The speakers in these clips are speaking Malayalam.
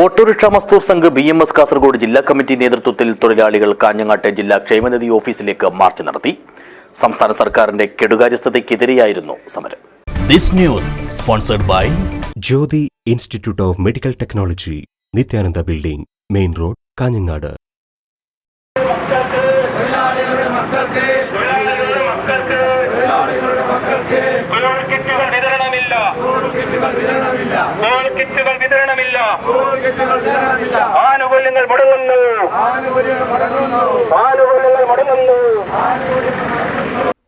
Autorickshaw Mazdoor Sangh B M S Kasaragod ജില്ലാ കമ്മിറ്റി നേതൃത്വത്തിൽ തൊഴിലാളികൾ കാഞ്ഞങ്ങാട്ടെ ജില്ലാ ക്ഷേമനിധി ഓഫീസിലേക്ക് മാർച്ച് നടത്തി. സംസ്ഥാന സർക്കാരിന്റെ കെടുകാര്യസ്ഥതയ്ക്കെതിരെയായിരുന്നു സമരം. This news sponsored by Jyothi institute of medical technology Nithyananda building main road Kanhangad. School കിറ്റുകൾ വിതരണമില്ല കിറ്റുകൾ വിതരണമില്ല ആനുകൂല്യങ്ങൾ മുടങ്ങുന്നു. ആനുകൂല്യങ്ങൾ മുടങ്ങുന്നു.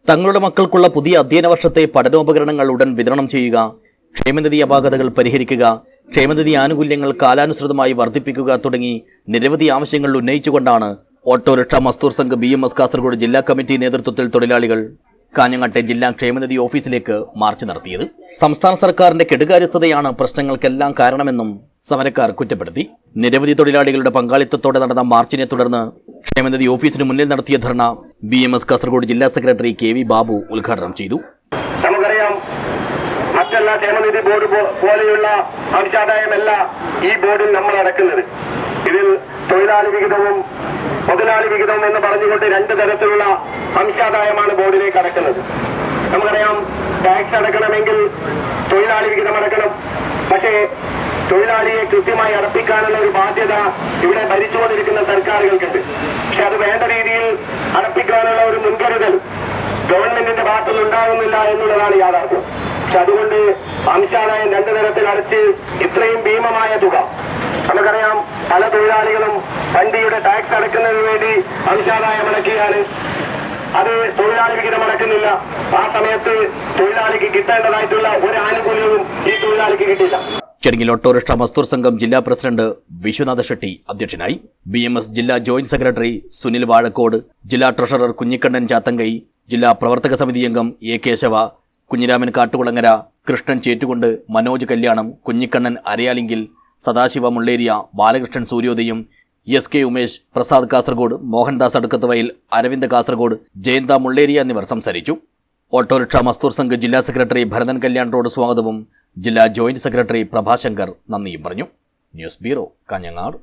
തങ്ങളുടെ മക്കൾക്കുള്ള പുതിയ അധ്യയന വർഷത്തെ പഠനോപകരണങ്ങൾ ഉടൻ വിതരണം ചെയ്യുക ക്ഷേമനിധി അപാകതകൾ പരിഹരിക്കുക ക്ഷേമനിധി ആനുകൂല്യങ്ങൾ കാലാനുസൃതമായി വർദ്ധിപ്പിക്കുക തുടങ്ങി നിരവധി ആവശ്യങ്ങൾ ഉന്നയിച്ചുകൊണ്ടാണ് autorickshaw Mazdoor Sangh B M S Kasaragod ജില്ലാ കമ്മിറ്റി നേതൃത്വത്തിൽ തൊഴിലാളികൾ കാഞ്ഞങ്ങാട്ടെ ജില്ലാ ക്ഷേമനിധി ഓഫീസിലേക്ക് മാർച്ച് നടത്തിയത്. സംസ്ഥാന സർക്കാരിന്റെ കെടുകാര്യസ്ഥതയാണ് പ്രശ്നങ്ങൾക്കെല്ലാം കാരണമെന്നും സമരക്കാർ കുറ്റപ്പെടുത്തി. നിരവധി തൊഴിലാളികളുടെ പങ്കാളിത്തത്തോടെ നടന്ന മാർച്ചിനെ തുടർന്ന് ക്ഷേമനിധി ഓഫീസിന് മുന്നിൽ നടത്തിയ ധർണ ബി എം എസ് കാസർഗോഡ് ജില്ലാ സെക്രട്ടറി കെ വി ബാബു ഉദ്ഘാടനം ചെയ്തു. നമുക്കറിയാം ക്ഷേമനിധി ബോർഡ് പോലെയുള്ള ഈ ബോർഡിൽ നമ്മൾ അടക്കുന്നത്. ഇതിൽ തൊഴിലാളി വിഹിതവും മുതലാളി വിഹിതം എന്ന് പറഞ്ഞുകൊണ്ട് രണ്ട് തരത്തിലുള്ള അംശാദായമാണ് ബോർഡിലേക്ക് അടക്കുന്നത്. നമുക്കറിയാം ടാക്സ് അടക്കണമെങ്കിൽ തൊഴിലാളി വിഹിതം അടക്കണം. പക്ഷേ തൊഴിലാളിയെ കൃത്യമായി അടപ്പിക്കാനുള്ള ഒരു ബാധ്യത ഇവിടെ ഭരിച്ചുകൊണ്ടിരിക്കുന്ന സർക്കാരുകൾക്കുണ്ട്. പക്ഷെ അത് വേണ്ട രീതിയിൽ അടപ്പിക്കാനുള്ള ഒരു മുൻകരുതൽ ഗവൺമെന്റിന്റെ ഭാഗത്തുനിന്ന് ഉണ്ടാകുന്നില്ല എന്നുള്ളതാണ് യാഥാർത്ഥ്യം. പക്ഷെ അതുകൊണ്ട് അംശാദായം രണ്ടു തരത്തിൽ അടച്ച് ഇത്രയും ഭീമമായ തുക. നമുക്കറിയാം പല തൊഴിലാളികളും വണ്ടിയുടെ ടാക്സ് അടക്കുന്നതിന് വേണ്ടി അവിശാലായ മുടക്കിയാണ് അത് തൊഴിലാളി വിഹിതം അടക്കുന്നില്ല. ആ സമയത്ത് തൊഴിലാളിക്ക് കിട്ടേണ്ടതായിട്ടുള്ള ഒരു ആനുകൂല്യവും ഈ തൊഴിലാളിക്ക് കിട്ടില്ല ചടങ്ങിൽ ഓട്ടോറിക്ഷ മസ്തൂർ സംഘം ജില്ലാ പ്രസിഡന്റ് വിശ്വനാഥ ഷെട്ടി അധ്യക്ഷനായി. ബി എം എസ് ജില്ലാ ജോയിന്റ് സെക്രട്ടറി സുനിൽ വാഴക്കോട് ജില്ലാ ട്രഷറർ കുഞ്ഞിക്കണ്ണൻ ചാത്തങ്കൈ ജില്ലാ പ്രവർത്തക സമിതി അംഗം A Keshava Kunhiraman Kattukulangara Krishnan Chettukond Manoj Kalyanam Kunhikannan Arayalinkal Sadashiva Mulleria Balakrishnan Suryodayam S K Umesh Prasad Kasaragod Mohandas Adukkathuvayal Aravind Kasaragod Jayantha Mulleria എന്നിവർ സംസാരിച്ചു. ഓട്ടോറിക്ഷ മസ്തൂർ സംഘ് ജില്ലാ സെക്രട്ടറി ഭരതൻ കല്യാൺ റോഡ് സ്വാഗതവും ജില്ലാ ജോയിന്റ് സെക്രട്ടറി പ്രഭാശങ്കർ നന്ദിയും പറഞ്ഞു. News bureau Kanhangad.